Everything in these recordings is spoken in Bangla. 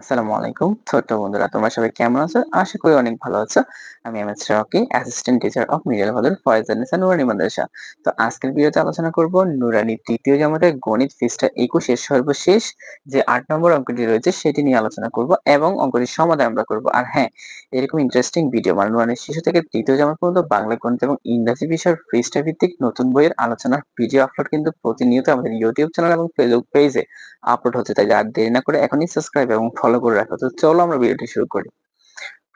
আসসালামু আলাইকুম। ছোট্ট বন্ধুরা, তোমরা সবাই কেমন আছো? আশা করি অনেক ভালো আছো। আমি M S Rocky assistant teacher of medial Bhadur Foyzunnesa Nurani Madrasa তো আজকের ভিডিওতে আলোচনা করব নুরানি তৃতীয় জামাতের গণিত পৃষ্ঠা একুশের সর্বশেষ যে আট নম্বর অঙ্কটি রয়েছে, সেটি নিয়ে আলোচনা করব এবং অঙ্কটির সমাধান আমরা করব। আর হ্যাঁ এরকম ইন্টারেস্টিং ভিডিও মানে নুরানির শিশু থেকে তৃতীয় জামাত পর্যন্ত বাংলা গণিত এবং ইংরাজি বিষয়ের পৃষ্ঠা ভিত্তিক নতুন বইয়ের আলোচনার ভিডিও আপলোড কিন্তু প্রতিনিয়ত আমাদের ইউটিউব চ্যানেল এবং ফেসবুক পেজে আপলোড হচ্ছে। তাই আর দেরি না করে এখনই সাবস্ক্রাইব এবং ফলো করে রাখো। তো চলো আমরা ভিডিওটি শুরু করি।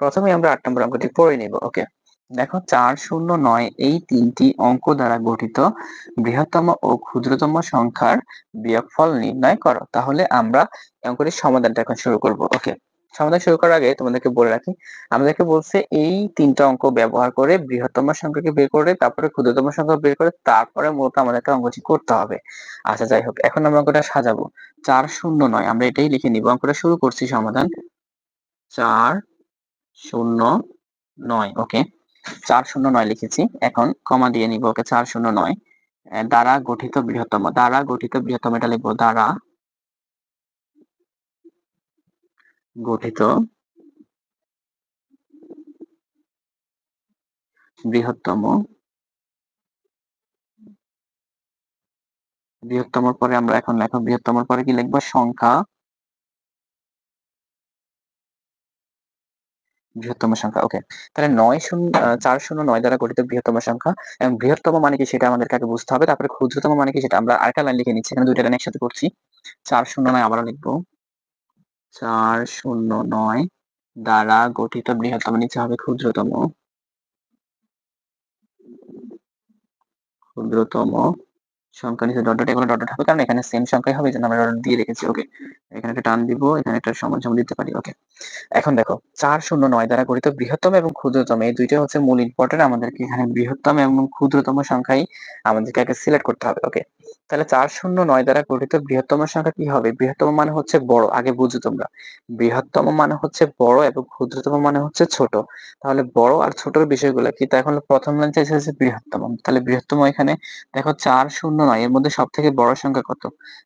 প্রথমে আমরা আট নম্বর অঙ্কটি পড়ে নিব ওকে দেখো, চার, শূন্য, নয়, এই তিনটি অঙ্ক দ্বারা গঠিত বৃহত্তম ও ক্ষুদ্রতম সংখ্যার বিয়োগফল নির্ণয় করো। তাহলে আমরা অঙ্কটির সমাধানটা এখন শুরু করব ওকে সমাধান শুরু করার আগে তোমাদেরকে বলে রাখি, আমাদেরকে বলছে এই তিনটা অঙ্ক ব্যবহার করে বৃহত্তম সংখ্যাকে বের করে, তারপরে ক্ষুদ্রতম সংখ্যা বের করে, তারপরে মূলত আমাদেরকে অঙ্কটি করতে হবে। আচ্ছা যাই হোক, এখন আমরা অঙ্কটা সাজাবো। চার শূন্য নয়, আমরা এটাই লিখে নিব। অঙ্কটা শুরু করছি, সমাধান। চার শূন্য নয়, ওকে। চার শূন্য নয় লিখেছি, এখন কমা দিয়ে নিব, ওকে, চার শূন্য নয়। দ্বারা গঠিত বৃহত্তম, দ্বারা গঠিত বৃহত্তম এটা লিখব, দ্বারা গঠিত বৃহত্তম। বৃহত্তম পরে আমরা এখন লেখো বৃহত্তম পরে কি লিখব? সংখ্যা। বৃহত্তম সংখ্যা, ওকে। তাহলে নয় শূন্য চার শূন্য নয় দ্বারা গঠিত বৃহত্তম সংখ্যা, এবং বৃহত্তম মানে কি সেটা আমাদের আগে বুঝতে হবে, তারপরে ক্ষুদ্রতম মানে কি সেটা আমরা আরেকটা লাইন লিখে নিচ্ছি, এখানে দুইটা লাইন একসাথে করছি। চার শূন্য নয় আবারও লিখব। চার শূন্য নয় দ্বারা গঠিত বৃহত্তম নিচে হবে ক্ষুদ্রতম। ক্ষুদ্রতম সংখ্যা নিচে ডট ডট এগুলো ডট ডট হবে, কারণ এখানে সেম সংখ্যাই হবে জন্য আমরা ডট দিয়ে রেখেছি ওকে এখানে একটা টান দিব, এখানে একটা সমান সমান দিতে পারি ওকে এখন দেখো, চার শূন্য নয় দ্বারা গঠিত বৃহত্তম এবং ক্ষুদ্রতম, এই দুইটা হচ্ছে মূল ইম্পর্টেন্ট আমাদেরকে এখানে বৃহত্তম এবং ক্ষুদ্রতম সংখ্যাই আমাদেরকে আগে সিলেক্ট করতে হবে ওকে তাহলে চার শূন্য নয় দ্বারা গঠিত বৃহত্তম সংখ্যা কি হবে? বৃহত্তম মানে হচ্ছে বড়, আগে বুঝো তোমরা। বৃহত্তম মানে হচ্ছে বড় এবং ক্ষুদ্রতম মানে হচ্ছে ছোট। তাহলে বড় আর ছোটর বিষয়গুলো কি? তা এখন প্রথম লাইন চাইছে বৃহত্তম। তাহলে বৃহত্তম এখানে, দেখো চার শূন্য নয়, এর মধ্যে সব থেকে বড় সংখ্যা কত?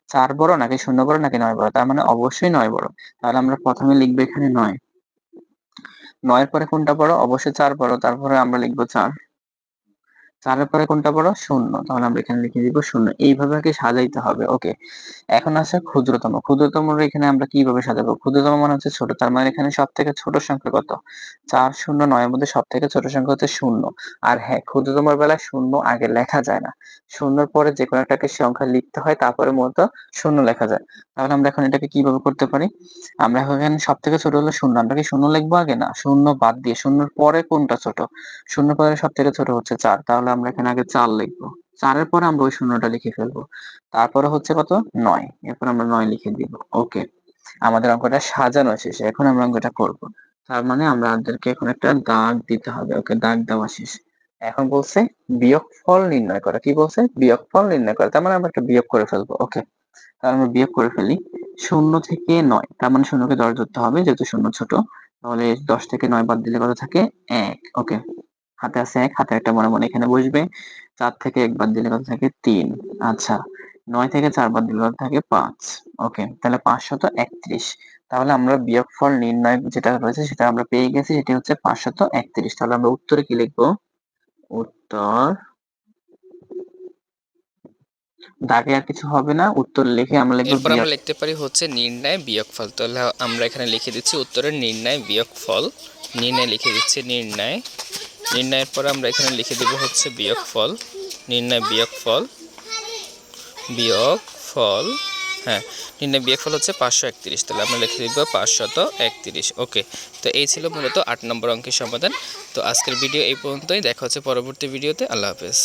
চার বড় নাকি শূন্য বড় নাকি নয় বড়? তার মানে অবশ্যই নয় বড়। তাহলে আমরা প্রথমে লিখব এখানে নয়। নয়ের পরে কোনটা বড়? অবশ্যই চার বড়। তারপরে আমরা লিখব চার। চারের পরে কোনটা বড়? শূন্য। তাহলে আমরা এখানে লিখে দিব শূন্য। এইভাবে কি সাজাইতে হবে। ওকে। এখন আছে ক্ষুদ্রতম। ক্ষুদ্রতম এখানে আমরা কীভাবে সাজাবো? ক্ষুদ্রতম মানে হচ্ছে ছোট। তার মানে এখানে সব থেকে ছোট সংখ্যা কত? চার, শূন্য, নয়ের মধ্যে সব থেকে ছোট সংখ্যা হচ্ছে শূন্য। আর হ্যাঁ ক্ষুদ্রতমের বেলায় শূন্য আগে লেখা যায় না। শূন্যর পরে যে কোনো একটাকে সংখ্যা লিখতে হয় তারপরে মূলত শূন্য লেখা যায়। তাহলে আমরা এখন এটাকে কীভাবে করতে পারি? আমরা এখানে সব থেকে ছোট হলো শূন্য। আমরা কি শূন্য লিখব আগে? না। শূন্য বাদ দিয়ে। শূন্যর পরে কোনটা ছোট? শূন্য পরে সব থেকে ছোট হচ্ছে চার। তাহলে আমরা এখানে আগে চার লিখব। চারের পরে আমরা ওই শূন্যটা লিখে ফেলব। তারপরে হচ্ছে কত? নয়। এরপর আমরা নয় লিখে দিব। ওকে আমাদের অঙ্কটা সাজানো শেষ। এখন আমরা অঙ্কটা করব। তার মানে আমরা আমাদেরকে এখন একটা দাগ দিতে হবে। ওকে দাগ দেওয়া শেষ। এখন বলছে বিয়োগফল নির্ণয় করা। কি বলছে? বিয়োগ ফল নির্ণয় করা। তার মানে আমরা একটা বিয়োগ করে ফেলব। ওকে তাহলে আমরা বিয়োগ করে ফেলি। শূন্য থেকে নয়। তার মানে শূন্যকে দশ ধরতে হবে। যেহেতু শূন্য ছোট, তাহলে দশ থেকে নয় বাদ দিলে কত থাকে? এক। ওকে হাতে আছে এক হাতে একটা মনে মনে এখানে বসবে। চার থেকে এক বাদ দিলে কত থাকে? তিন। আচ্ছা নয় থেকে চার বাদ দিলে কত থাকে? পাঁচ। ওকে তাহলে পাঁচশত একত্রিশ। তাহলে আমরা বিয়োগফল নির্ণয় যেটা রয়েছে সেটা আমরা পেয়ে গেছি সেটি হচ্ছে পাঁচশত একত্রিশ। তাহলে আমরা উত্তরে কি লিখব? উত্তর দাগে আর কিছু হবে না উত্তর লিখে আমরা লিখব এরপর আমরা লিখতে পারি হচ্ছে নির্ণয় বিয়োগফল। তাহলে আমরা এখানে লিখে দিচ্ছি উত্তরের নির্ণয় বিয়োগফল। নির্ণয় লিখে দিচ্ছি নির্ণয় নির্ণয়ের পরে আমরা এখানে লিখে দেব হচ্ছে বিয়োগ ফল নির্ণয় বিয়োগ ফল বিয়োগ ফল হ্যাঁ নির্ণয় বিয়োগফল হচ্ছে পাঁচশো একত্রিশ। তাহলে আমরা লিখে দিব পাঁচশত একত্রিশ। ওকে, তো এই ছিল মূলত আট নম্বর অঙ্কের সমাধান। তো আজকের ভিডিও এই পর্যন্তই। দেখা হচ্ছে পরবর্তী ভিডিওতে। আল্লাহ হাফেজ।